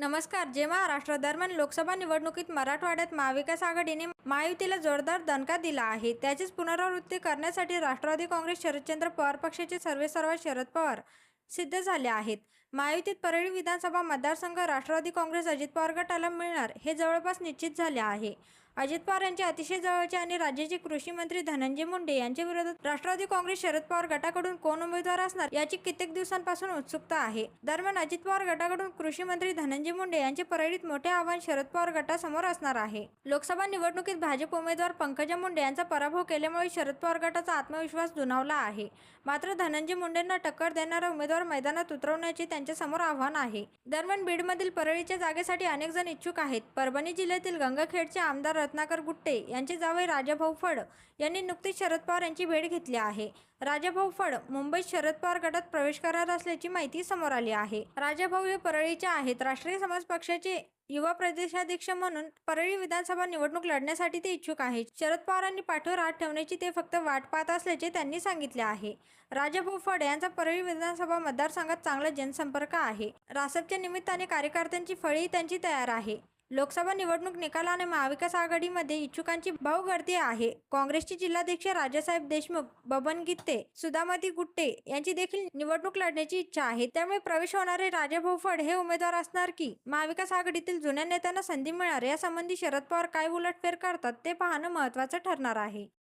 नमस्कार जे महाराष्ट्र दरम्यान लोकसभा निवडणुकीत मराठवाड्यात महाविकास आघाडीने महायुतीला जोरदार दणका दिला आहे. त्याचीच पुनरावृत्ती करण्यासाठी राष्ट्रवादी काँग्रेस शरदचंद्र पवार पक्षाचे सर्वेसर्वा शरद पवार सिद्ध झाले आहेत. महायुतीत परळी विधानसभा मतदारसंघ राष्ट्रवादी काँग्रेस अजित पवार गटाला मिळणार हे जवळपास निश्चित झाले आहे. अजित पवार यांचे अतिशय जवळचे आणि राज्याचे कृषी मंत्री धनंजय मुंडे यांच्या विरोधात राष्ट्रवादी काँग्रेस शरद पवार गटाकडून कोण उमेदवार असणार याची कित्येक दिवसांपासून उत्सुकता आहे. दरम्यान अजित पवार गटाकडून कृषी मंत्री धनंजय मुंडे यांचे परळीत मोठे आव्हान शरद पवार गटासमोर असणार आहे. लोकसभा निवडणुकीत भाजप उमेदवार पंकजा मुंडे यांचा पराभव केल्यामुळे शरद पवार गटाचा आत्मविश्वास दुणावला आहे. मात्र धनंजय मुंडेंना टक्कर देणारा उमेदवार मैदानात उतरवण्याचे त्यांच्यासमोर आव्हान आहे. दरम्यान बीडमधील परळीच्या जागेसाठी अनेक जण इच्छुक आहेत. परभणी जिल्ह्यातील गंगाखेडचे आमदार रत्नाकर गुट्टे यांचे जावई राजाभाऊ फड यांनी नुकतीच शरद पवार यांची भेट घेतली आहे. राजाभाऊ फड मुंबईत शरद पवार गटात प्रवेश करणार असल्याची माहिती समोर आली आहे. राजाभाऊ हे परळीचे आहेत. राष्ट्रीय समाज पक्षाचे युवा प्रदेशाध्यक्ष म्हणून परळी विधानसभा निवडणूक लढण्यासाठी ते इच्छुक आहेत. शरद पवारांनी पाठीवर हात ठेवण्याची ते फक्त वाट पाहत असल्याचे त्यांनी सांगितले आहे. राजाभाऊ फड यांचा परळी विधानसभा मतदारसंघात चांगला जनसंपर्क आहे. रासपच्या निमित्ताने कार्यकर्त्यांची फळी त्यांची तयार आहे. लोकसभा निवडणूक निकालाने महाविकास आघाडीमध्ये इच्छुकांची भाऊगर्दी आहे. काँग्रेसचे जिल्हाध्यक्ष राजासाहेब देशमुख बबन गित्ते सुदामती गुट्टे यांची देखील निवडणूक लढण्याची इच्छा आहे. त्यामुळे प्रवेश होणारे राजा भोफड हे उमेदवार असणार की महाविकास आघाडीतील जुन्या नेत्यांना संधी मिळणार? यासंबंधी शरद पवार काय उलटफेर करतात ते पाहणं महत्त्वाचं ठरणार आहे.